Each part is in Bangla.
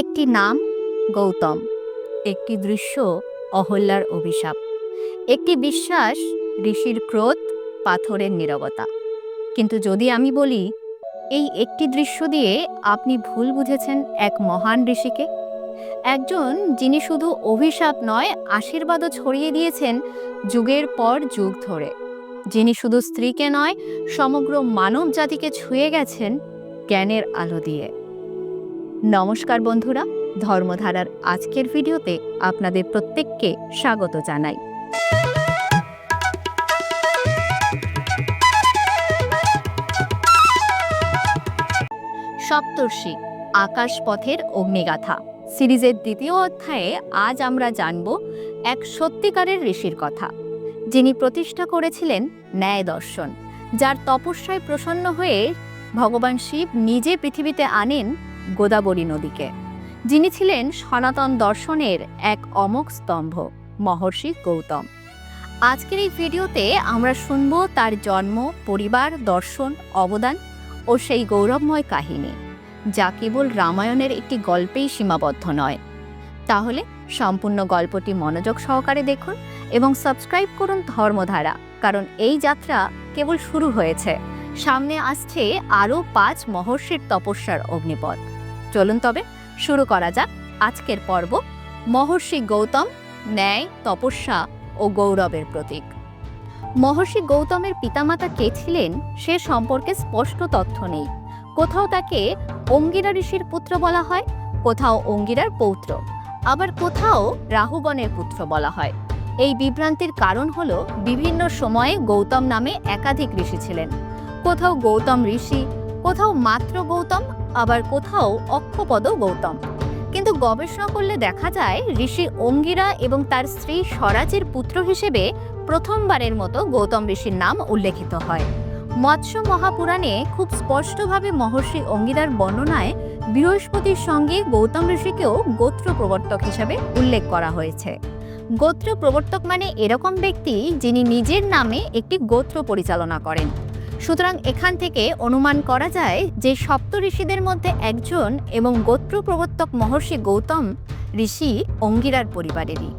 একটি নাম গৌতম, একটি দৃশ্য অহল্যার অভিশাপ, একটি বিশ্বাস ঋষির ক্রোধ, পাথরের নীরবতা। কিন্তু যদি আমি বলি, এই একটি দৃশ্য দিয়ে আপনি ভুল বুঝেছেন এক মহান ঋষিকে? একজন যিনি শুধু অভিশাপ নয়, আশীর্বাদও ছড়িয়ে দিয়েছেন যুগের পর যুগ ধরে। যিনি শুধু স্ত্রীকে নয়, সমগ্র মানব জাতিকে ছুঁয়ে গেছেন জ্ঞানের আলো দিয়ে। নমস্কার বন্ধুরা, ধর্মধারার আজকের ভিডিওতে আপনাদের প্রত্যেককে স্বাগত জানাই। সপ্তর্ষি আকাশ পথের অগ্নিগাথা। সিরিজের দ্বিতীয় অধ্যায়ে আজ আমরা জানব এক সত্যিকারের ঋষির কথা। যিনি প্রতিষ্ঠা করেছিলেন ন্যায় দর্শন, যার তপস্যায় প্রসন্ন হয়ে ভগবান শিব নিজে পৃথিবীতে আনেন গোদাবরী নদীকে। যিনি ছিলেন সনাতন দর্শনের এক অমোঘ স্তম্ভ, মহর্ষি গৌতম। আজকের এই ভিডিওতে আমরা শুনব তার জন্ম, পরিবার, দর্শন, অবদান ও সেই গৌরবময় কাহিনী, যা কেবল রামায়ণের একটি গল্পেই সীমাবদ্ধ নয়। তাহলে সম্পূর্ণ গল্পটি মনোযোগ সহকারে দেখুন এবং সাবস্ক্রাইব করুন ধর্মধারা, কারণ এই যাত্রা কেবল শুরু হয়েছে। সামনে আসছে আরও পাঁচ মহর্ষির তপস্যার অগ্নিপথ। চলুন তবে শুরু করা যাক। আজকের পর্ব মহর্ষি গৌতম, ন্যায়, তপস্যা ও গৌরবের প্রতীক। মহর্ষি গৌতমের পিতামাতা কে ছিলেন সে সম্পর্কে স্পষ্ট তথ্য নেই। কোথাও তাকে অঙ্গিরা ঋষির পুত্র বলা হয়, কোথাও অঙ্গিরার পৌত্র। আবার কোথাও রাহুগণের পুত্র বলা হয়। এই বিভ্রান্তির কারণ হল বিভিন্ন সময়ে গৌতম নামে একাধিক ঋষি ছিলেন। কোথাও গৌতম ঋষি, কোথাও মাত্র গৌতম আবার কোথাও অক্ষপদ গৌতম। কিন্তু গবেষণা করলে দেখা যায়, ঋষি অঙ্গিরা এবং তার স্ত্রী স্বরাজের পুত্র হিসেবে প্রথমবারের মতো গৌতম ঋষির নাম উল্লেখিত হয়। মৎস্য মহাপুরাণে খুব স্পষ্টভাবে মহর্ষি অঙ্গিরার বর্ণনায় বৃহস্পতির সঙ্গে গৌতম ঋষিকেও গোত্র প্রবর্তক হিসাবে উল্লেখ করা হয়েছে। গোত্র প্রবর্তক মানে এরকম ব্যক্তি যিনি নিজের নামে একটি গোত্র পরিচালনা করেন। সুতরাং এখান থেকে অনুমান করা যায় যে সপ্ত ঋষিদের মধ্যে একজন এবং গোত্র প্রবর্তক মহর্ষি গৌতম ঋষি অঙ্গিরার পরিবারেরই।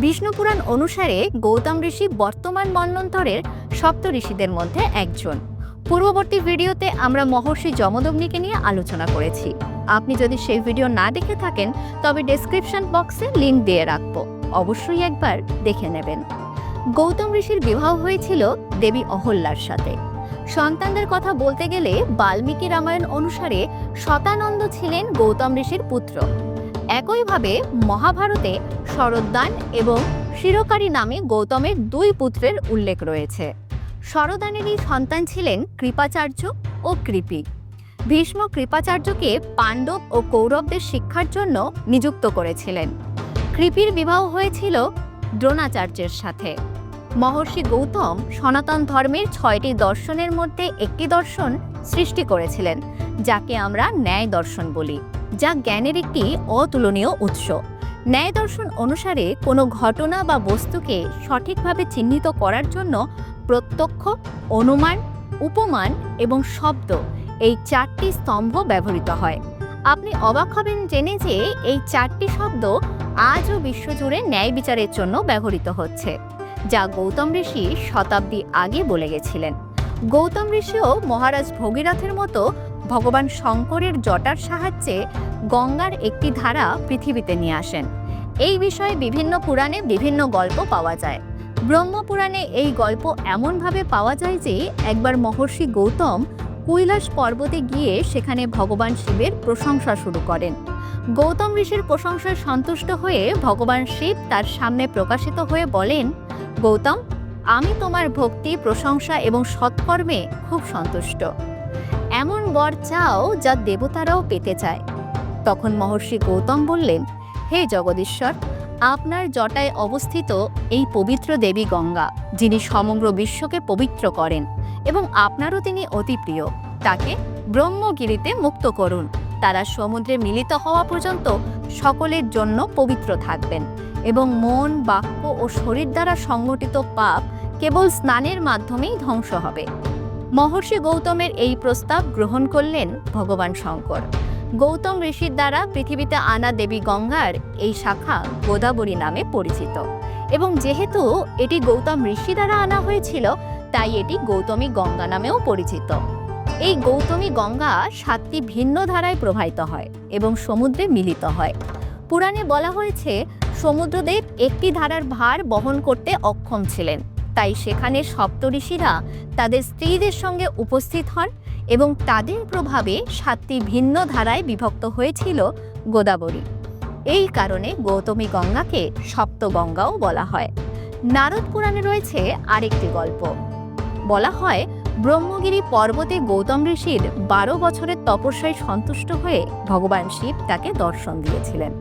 বিষ্ণুপুরাণ অনুসারে গৌতম ঋষি বর্তমান মন্বন্তরের সপ্ত ঋষিদের মধ্যে একজন। পূর্ববর্তী ভিডিওতে আমরা মহর্ষি যমদগ্নিকে নিয়ে আলোচনা করেছি। আপনি যদি সেই ভিডিও না দেখে থাকেন, তবে ডেসক্রিপশন বক্সে লিঙ্ক দিয়ে রাখব। অবশ্যই একবার দেখে নেবেন। গৌতম ঋষির বিবাহ হয়েছিল দেবী অহল্যার সাথে। সন্তানদের কথা বলতে গেলে বাল্মীকি রামায়ণ অনুসারে শতানন্দ ছিলেন গৌতম ঋষির পুত্র। একইভাবে মহাভারতে শরদ্দান এবং শিরকারী নামে গৌতমের দুই পুত্রের উল্লেখ রয়েছে। শরদানেরই সন্তান ছিলেন কৃপাচার্য ও কৃপি। ভীষ্ম কৃপাচার্যকে পাণ্ডব ও কৌরবদের শিক্ষার জন্য নিযুক্ত করেছিলেন। কৃপির বিবাহ হয়েছিল দ্রোণাচার্যের সাথে। মহর্ষি গৌতম সনাতন ধর্মের ছয়টি দর্শনের মধ্যে একটি দর্শন সৃষ্টি করেছিলেন, যাকে আমরা ন্যায় দর্শন বলি, যা জ্ঞানের একটি অতুলনীয় উৎস। ন্যায় দর্শন অনুসারে কোনো ঘটনা বা বস্তুকে সঠিকভাবে চিহ্নিত করার জন্য প্রত্যক্ষ, অনুমান, উপমান এবং শব্দ এই চারটি স্তম্ভ ব্যবহৃত হয়। আপনি অবাক হবেন জেনে যে এই চারটি শব্দ আজও বিশ্বজুড়ে ন্যায় বিচারের জন্য ব্যবহৃত হচ্ছে। যা গৌতম ঋষি শতাব্দী আগে বলে গেছিলেন। গৌতম ঋষিও মহারাজ ভগীরথের মতো ভগবান শঙ্করের জটার সাহায্যে গঙ্গার একটি ধারা পৃথিবীতে নিয়ে আসেন। এই বিষয়ে বিভিন্ন পুরাণে বিভিন্ন গল্প পাওয়া যায়। ব্রহ্মপুরাণে এই গল্প এমনভাবে পাওয়া যায় যে একবার মহর্ষি গৌতম কৈলাস পর্বতে গিয়ে সেখানে ভগবান শিবের প্রশংসা শুরু করেন। গৌতম ঋষির প্রশংসায় সন্তুষ্ট হয়ে ভগবান শিব তার সামনে প্রকাশিত হয়ে বলেন গৌতম, আমি তোমার ভক্তি, প্রশংসা এবং সৎকর্মে খুব সন্তুষ্ট। এমন বর চাও যা দেবতারাও পেতে চায়। তখন মহর্ষি গৌতম বললেন, হে জগদীশ্বর, আপনার জটায় অবস্থিত এই পবিত্র দেবী গঙ্গা, যিনি সমগ্র বিশ্বকে পবিত্র করেন এবং আপনারও তিনি অতি প্রিয়, তাকে ব্রহ্মগিরিতে মুক্ত করুন। তারা সমুদ্রে মিলিত হওয়া পর্যন্ত সকলের জন্য পবিত্র থাকবেন। এবং মন, বাক্য ও শরীর দ্বারা সংগঠিত পাপ কেবল স্নানের মাধ্যমেই ধ্বংস হবে। মহর্ষি গৌতমের এই প্রস্তাব গ্রহণ করলেন ভগবান শঙ্কর। গৌতম ঋষির দ্বারা পৃথিবীতে আনা দেবী গঙ্গার এই শাখা গোদাবরী নামে পরিচিত। এবং যেহেতু এটি গৌতম ঋষি দ্বারা আনা হয়েছিল, তাই এটি গৌতমী গঙ্গা নামেও পরিচিত। এই গৌতমী গঙ্গা সাতটি ভিন্ন ধারায় প্রবাহিত হয় এবং সমুদ্রে মিলিত হয়। পুরাণে বলা হয়েছে, সমুদ্রদেব একটি ধারার ভার বহন করতে অক্ষম ছিলেন। তাই সেখানে সপ্তঋষিরা তাদের স্ত্রীদের সঙ্গে উপস্থিত হন এবং তাদের প্রভাবে সাতটি ভিন্ন ধারায় বিভক্ত হয়েছিল গোদাবরী। এই কারণে গৌতমী গঙ্গাকে সপ্তগঙ্গাও বলা হয়। নারদ পুরাণে রয়েছে আরেকটি গল্প। বলা হয় ব্রহ্মগিরি পর্বতে গৌতম ঋষির বারো বছরের তপস্যায় সন্তুষ্ট হয়ে ভগবান শিব তাকে দর্শন দিয়েছিলেন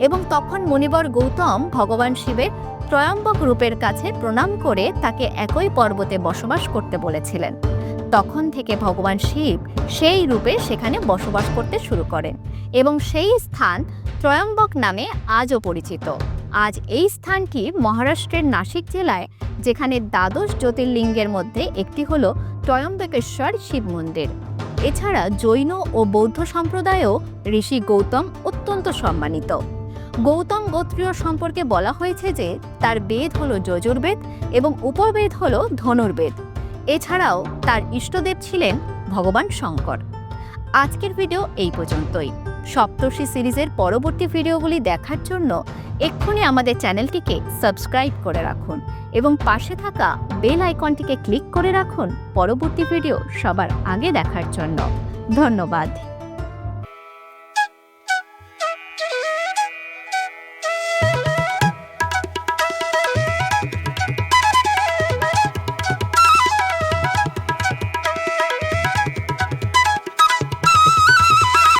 এবং তখন মণিবর গৌতম ভগবান শিবের ত্রয়ম্বক রূপের কাছে প্রণাম করে তাকে একই পর্বতে বসবাস করতে বলেছিলেন। তখন থেকে ভগবান শিব সেই রূপে সেখানে বসবাস করতে শুরু করেন এবং সেই স্থান ত্রয়ম্বক নামে আজও পরিচিত। আজ এই স্থানটি মহারাষ্ট্রের নাসিক জেলায়, যেখানে দ্বাদশ জ্যোতির্লিঙ্গের মধ্যে একটি হল ত্রয়ম্বকেশ্বর শিব মন্দির? এছাড়া জৈন ও বৌদ্ধ সম্প্রদায়েও ঋষি গৌতম অত্যন্ত সম্মানিত। গৌতম গোত্রীয় সম্পর্কে বলা হয়েছে যে, তার বেদ হল যজুর্বেদ এবং উপবেদ হল ধনুর্বেদ। এছাড়াও তার ইষ্টদেব ছিলেন ভগবান শঙ্কর। আজকের ভিডিও এই পর্যন্তই। সপ্তর্ষি সিরিজের পরবর্তী ভিডিওগুলি দেখার জন্য এক্ষুনি আমাদের চ্যানেলটিকে সাবস্ক্রাইব করে রাখুন এবং পাশে থাকা বেল আইকনটিকে ক্লিক করে রাখুন পরবর্তী ভিডিও সবার আগে দেখার জন্য। ধন্যবাদ।